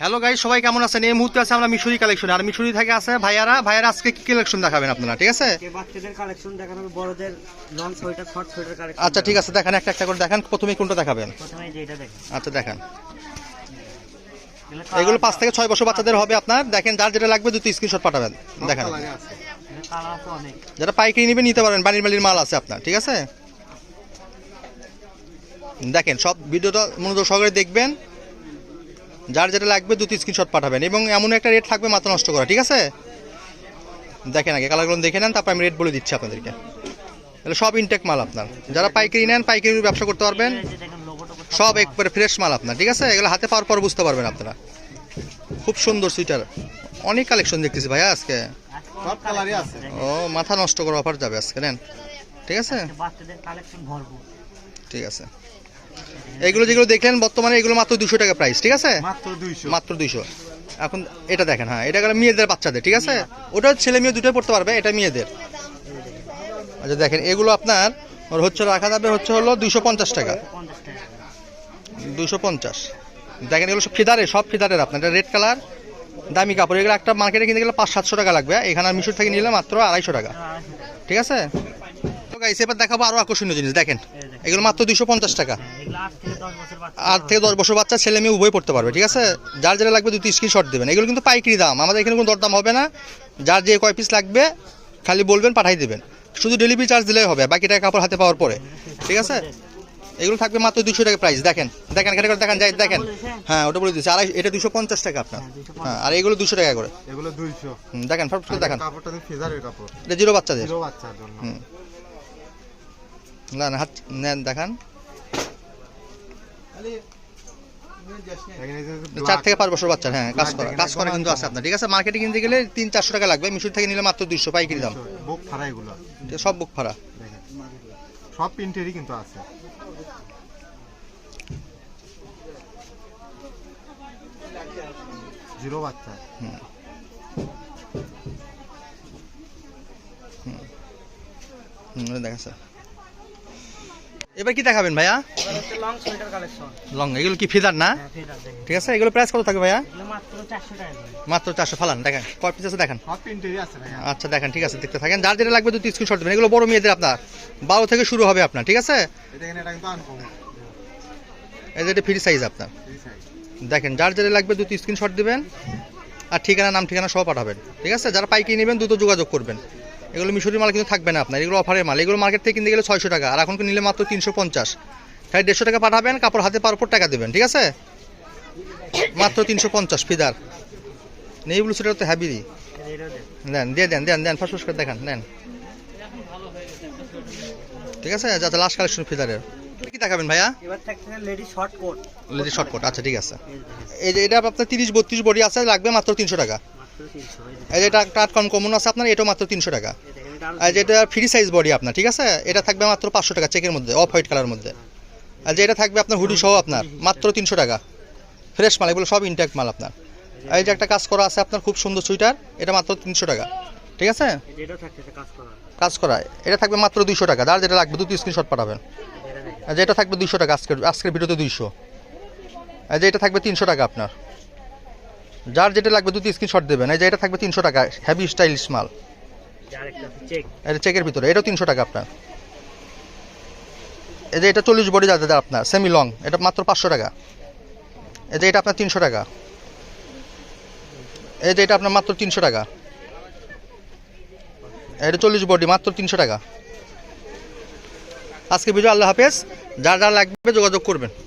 Hello guy সবাই কেমন আছেন? এই মুহূর্তে আছে আমরা মিশরি কালেকশন আর মিশরি থেকে আছে ভাইয়ারা। ভাইয়ারা আজকে কি কালেকশন দেখাবেন আপনারা ঠিক আছে? বাচ্চাদের কালেকশন দেখানো বড়দের long sweater short sweater collection আচ্ছা ঠিক আছে দেখেন একটা একটা করে দেখান। প্রথমে কোনটা দেখাবেন? প্রথমে যেটা দেখেন। আচ্ছা দেখান। এগুলো পাঁচ থেকে ছয় বছর বাচ্চাদের হবে আপনার। দেখেন যার যেটা লাগবে দুটো স্ক্রিনশট পাঠাবেন। দেখেন। যারা পাইকারি নেবে নিতে পারেন। বাড়ির বাড়ির মাল আছে আপনার ঠিক আছে? দেখেন সব ভিডিওটা মনোযোগ সহকারে দেখবেন। যার যেটা লাগবে দুটি স্ক্রিনশট পাঠাবেন এবং এমন একটা রেট থাকবে মাথা নষ্ট করা ঠিক আছে? দেখেন আগে কালারগুলো দেখে নেন তারপর আমি রেট বলে দিচ্ছি আপনাদেরকে। তাহলে সব ইনটেক মাল আপনার। যারা পাইকারি নেন পাইকারি ব্যবসা করতে পারবেন। সব একবারে ফ্রেশ মাল আপনার ঠিক আছে? এগুলো হাতে পাওয়ার পর বুঝতে পারবেন আপনারা। খুব সুন্দর সুইটার অনেক কালেকশন দেখতেছি ভাইয়া আজকে। আছে। ও মাথা নষ্ট করার অফার যাবে আজকে নেন। ঠিক আছে? ঠিক আছে। এগুলো যেগুলো দেখলেন বর্তমানে এগুলো মাত্র দুশো টাকা প্রাইস ঠিক আছে? মাত্র দুইশো। এখন এটা দেখেন হ্যাঁ এটা গেল মেয়েদের বাচ্চাদের ঠিক আছে? ওটা ছেলে মেয়ে দুটোই পড়তে পারবে এটা মেয়েদের। আচ্ছা দেখেন এগুলো আপনার ওর হচ্ছে রাখা যাবে হচ্ছে হলো দুশো পঞ্চাশ টাকা। দুশো পঞ্চাশ। দেখেন এগুলো সব ফিদারে সব ফিদারের আপনার। এটা রেড কালার দামি কাপড়। এগুলো একটা মার্কেটে কিনতে গেলে পাঁচ সাতশো টাকা লাগবে। এখানে আর মিশর থেকে নিলে মাত্র আড়াইশো টাকা। ঠিক আছে? গাইস এবার দেখাবো আরও আকর্ষণীয় জিনিস। দেখেন এগুলো মাত্র দুশো পঞ্চাশ টাকা। হ্যাঁ, আট থেকে দশ বছর বাচ্চা আট থেকে দশ বছর বাচ্চা ছেলে মেয়ে উভয় পড়তে পারবে ঠিক আছে? যার যেটা লাগবে দুটি স্ক্রিনশট দেবেন। এগুলো কিন্তু পাইকারি দাম। আমাদের এখানে কোনো দরদাম হবে না। যার যে কয় পিস লাগবে খালি বলবেন পাঠাই দেবেন। শুধু ডেলিভারি চার্জ দিলেই হবে বাকি টাকা কাপড় হাতে পাওয়ার পরে ঠিক আছে? এগুলো থাকবে মাত্র দুশো টাকা প্রাইস দেখেন দেখেন কেটে করে দেখেন যাই দেখেন। হ্যাঁ ওটা বলে দিচ্ছি আড়াই এটা দুশো পঞ্চাশ টাকা আপনার। হ্যাঁ, 250 হ্যাঁ আর এগুলো দুশো টাকা করে। এগুলো দুইশো। দেখেন ফট করে দেখান। কাপড়টা ফেজারের কাপড়। এটা জিরো বাচ্চাদের। জিরো বাচ্চার জন্য। হুম। না না হাত নেন দেখান। চার থেকে পাঁচ বছর বাচ্চার হ্যাঁ কাজ করা কাজ করা কিন্তু আছে আপনার ঠিক আছে? মার্কেটে কিনতে গেলে তিন চারশো টাকা লাগবে মিশুর থেকে নিলে মাত্র দুইশো পাইকারি দাম। বুক ফাড়া এগুলো সব বুক ফাড়া সব প্রিন্টেরই কিন্তু আছে। জিরো বাচ্চা। হুম, ওটা দেখা স্যার এবার কি দেখাবেন ভাইয়া? লং সোয়েটার কালেকশন লং এগুলো কি ফিদার না? হ্যাঁ ঠিক আছে এগুলো প্রাইস কত থাকবে ভাইয়া? মাত্র চারশো টাকা মাত্র চারশো ফালান দেখেন কয় পিস আছে দেখেন? আচ্ছা দেখেন ঠিক আছে দেখতে থাকেন। যার যেটা লাগবে দুটি স্ক্রিনশট দেবেন। এগুলো বড় মেয়েদের আপনার। বারো থেকে শুরু হবে আপনার ঠিক আছে? এই যে এটা ফ্রি সাইজ আপনার। দেখেন যার যেটা লাগবে দুটি স্ক্রিনশট দিবেন। আর ঠিকানা নাম ঠিকানা সব পাঠাবেন। ঠিক আছে? যারা পাইকারি নেবেন দ্রুত যোগাযোগ করবেন। এগুলো মিশরি মাল কিন্তু থাকবে না আপনার এগুলো অফারের মাল। এগুলো মার্কেট থেকে কিনতে গেলে ছয়শো টাকা আর এখন নিলে মাত্র তিনশো পঞ্চাশ। তাই দেড়শো টাকা পাঠাবেন কাপড় হাতে পাওয়ার উপর টাকা দেবেন ঠিক আছে? মাত্র তিনশো পঞ্চাশ ফিদার। নেই ব্লু সেটা তো যে দেন দিয়ে দেন দেন দেন ফাঁস করে দেখান দেন। ঠিক আছে? যাতে লাস্ট কালেকশন ফিদারের। কি দেখাবেন ভাইয়া? লেডি শর্ট কোট আচ্ছা ঠিক আছে। এই যে এটা আপনার তিরিশ বত্রিশ বডি আছে লাগবে মাত্র তিনশো টাকা। এই যে এই যে এটা টাট কমন আছে আপনার, এটাও মাত্র তিনশো টাকা। এটা আর যেটা ফ্রি সাইজ বডি আপনার, ঠিক আছে? এটা থাকবে মাত্র পাঁচশো টাকা চেকের মধ্যে অফ হোয়াইট কালার মধ্যে। আর যেটা থাকবে আপনার হুডি সহ আপনার, মাত্র তিনশো টাকা। ফ্রেশ মাল, এগুলো সব ইনট্যাক্ট মাল আপনার। এই যে একটা কাজ করা আছে আপনার, খুব সুন্দর সুইটার এটা মাত্র তিনশো টাকা। ঠিক আছে? কাজ করা, এটা থাকবে মাত্র দুইশো টাকা। যার যেটা লাগবে, দুটো স্ক্রিনশট পাঠাবেন। এটা আর যেটা থাকবে দুইশো টাকা, আজকের আজকের ভিডিওতে দুইশো। আর যে এটা থাকবে তিনশো টাকা আপনার। যার যেটা লাগবে দুটো স্ক্রিনশট দেবেন। এই যে এটা থাকবে তিনশো টাকা হেভি স্টাইলিশ মাল। যে এটা চেকের ভিতরে এটাও তিনশো টাকা আপনার। এই যে এটা চল্লিশ বডি যাতে আপনার সেমি লং এটা মাত্র পাঁচশো টাকা। এই যে এটা আপনার তিনশো টাকা। এই যে এটা আপনার মাত্র তিনশো টাকা। এটা চল্লিশ বডি মাত্র তিনশো টাকা। আজকে ভিডিও আল্লাহ হাফেজ যার যার লাগবে যোগাযোগ করবেন।